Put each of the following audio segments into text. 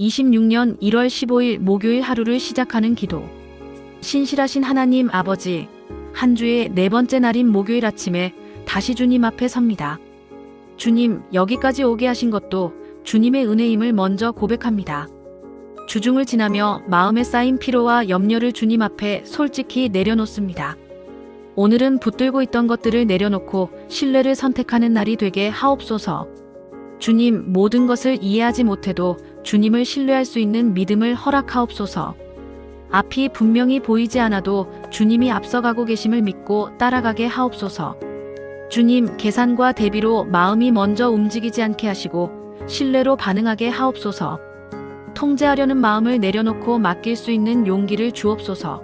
26년 1월 15일 목요일 하루를 시작하는 기도. 신실하신 하나님 아버지, 한 주의 네 번째 날인 목요일 아침에 다시 주님 앞에 섭니다. 주님, 여기까지 오게 하신 것도 주님의 은혜임을 먼저 고백합니다. 주중을 지나며 마음에 쌓인 피로와 염려를 주님 앞에 솔직히 내려놓습니다. 오늘은 붙들고 있던 것들을 내려놓고 신뢰를 선택하는 날이 되게 하옵소서. 주님, 모든 것을 이해하지 못해도 주님을 신뢰할 수 있는 믿음을 허락하옵소서. 앞이 분명히 보이지 않아도 주님이 앞서가고 계심을 믿고 따라가게 하옵소서. 주님, 계산과 대비로 마음이 먼저 움직이지 않게 하시고 신뢰로 반응하게 하옵소서. 통제하려는 마음을 내려놓고 맡길 수 있는 용기를 주옵소서.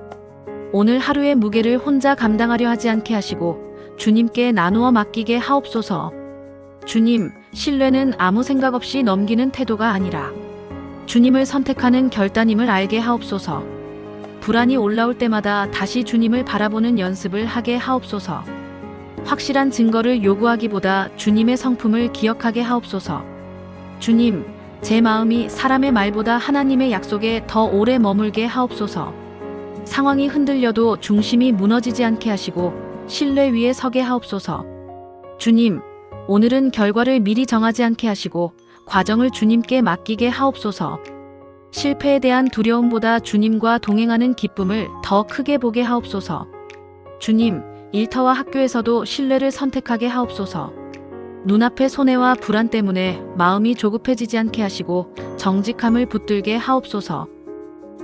오늘 하루의 무게를 혼자 감당하려 하지 않게 하시고 주님께 나누어 맡기게 하옵소서. 주님, 신뢰는 아무 생각 없이 넘기는 태도가 아니라 주님을 선택하는 결단임을 알게 하옵소서. 불안이 올라올 때마다 다시 주님을 바라보는 연습을 하게 하옵소서. 확실한 증거를 요구하기보다 주님의 성품을 기억하게 하옵소서. 주님, 제 마음이 사람의 말보다 하나님의 약속에 더 오래 머물게 하옵소서. 상황이 흔들려도 중심이 무너지지 않게 하시고 신뢰 위에 서게 하옵소서. 주님, 오늘은 결과를 미리 정하지 않게 하시고 과정을 주님께 맡기게 하옵소서. 실패에 대한 두려움보다 주님과 동행하는 기쁨을 더 크게 보게 하옵소서. 주님, 일터와 학교에서도 신뢰를 선택하게 하옵소서. 눈앞의 손해와 불안 때문에 마음이 조급해지지 않게 하시고 정직함을 붙들게 하옵소서.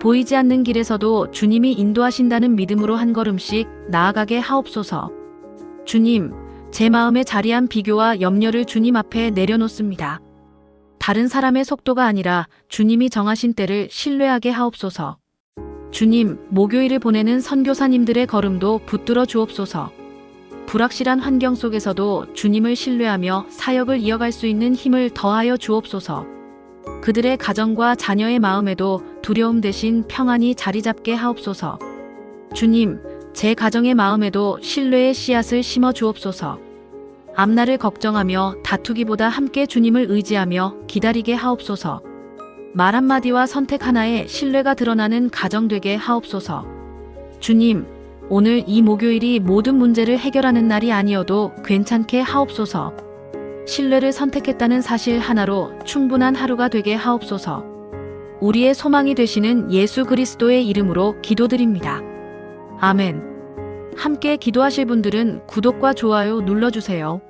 보이지 않는 길에서도 주님이 인도하신다는 믿음으로 한 걸음씩 나아가게 하옵소서. 주님, 제 마음에 자리한 비교와 염려를 주님 앞에 내려놓습니다. 다른 사람의 속도가 아니라 주님이 정하신 때를 신뢰하게 하옵소서. 주님, 목요일을 보내는 선교사님들의 걸음도 붙들어 주옵소서. 불확실한 환경 속에서도 주님을 신뢰하며 사역을 이어갈 수 있는 힘을 더하여 주옵소서. 그들의 가정과 자녀의 마음에도 두려움 대신 평안이 자리 잡게 하옵소서. 주님, 제 가정의 마음에도 신뢰의 씨앗을 심어 주옵소서. 앞날을 걱정하며 다투기보다 함께 주님을 의지하며 기다리게 하옵소서. 말 한마디와 선택 하나에 신뢰가 드러나는 가정 되게 하옵소서. 주님, 오늘 이 목요일이 모든 문제를 해결하는 날이 아니어도 괜찮게 하옵소서. 신뢰를 선택했다는 사실 하나로 충분한 하루가 되게 하옵소서. 우리의 소망이 되시는 예수 그리스도의 이름으로 기도드립니다. 아멘. 함께 기도하실 분들은 구독과 좋아요 눌러주세요.